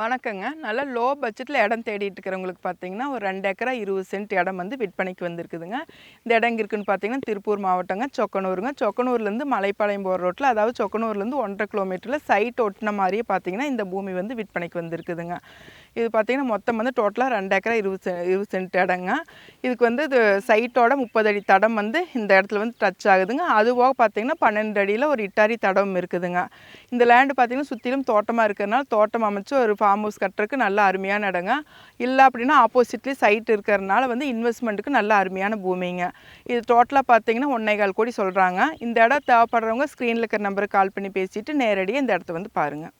வணக்கங்க. நல்லா லோ பட்ஜெட்டில் இடம் தேடிட்டு இருக்கிறவங்களுக்கு பார்த்தீங்கன்னா ஒரு ரெண்டு ஏக்கரா இருபது சென்ட் இடம் வந்து விற்பனைக்கு வந்திருக்குதுங்க. இந்த இடம் இருக்குன்னு பார்த்தீங்கன்னா திருப்பூர் மாவட்டங்க சொக்கனூருங்க. சொக்கனூர்லேருந்து மலைப்பாளையம் போகிற ரோட்டில் அதாவது சொக்கனூர்லேருந்து ஒன்றரை கிலோமீட்டரில் சைட் ஒட்டின மாதிரியே பார்த்தீங்கன்னா இந்த பூமி வந்து விற்பனைக்கு வந்திருக்குதுங்க. இது பார்த்தீங்கன்னா மொத்தம் வந்து டோட்டலாக ரெண்டு ஏக்கரா இருபது செ இருபது சென்ட் இடங்க. இதுக்கு வந்து இது சைட்டோட முப்பது அடி தடம் வந்து இந்த இடத்துல வந்து டச் ஆகுதுங்க. அது போக பார்த்தீங்கன்னா பன்னெண்டு அடியில் ஒரு இட்டாரி தடம் இருக்குதுங்க. இந்த லேண்டு பார்த்தீங்கன்னா சுற்றிலும் தோட்டமாக இருக்கிறதுனால தோட்டம் அமைச்சு ஒரு ஃபார்ம் ஹவுஸ் கட்டுறதுக்கு நல்ல அருமையான இடங்க. இல்லை அப்படின்னா ஆப்போசிட்லேயே சைட் இருக்கிறதுனால வந்து இன்வெஸ்ட்மெண்ட்டுக்கு நல்ல அருமையான பூமிங்க. இது டோட்டலாக பார்த்தீங்கன்னா ஒன்னேகால் கோடி சொல்கிறாங்க இந்த இடம் தேவைப்படுறவங்க ஸ்க்ரீனில் இருக்கிற நம்பருக்கு கால் பண்ணி பேசிட்டு நேரடியாக இந்த இடத்த வந்து பாருங்கள்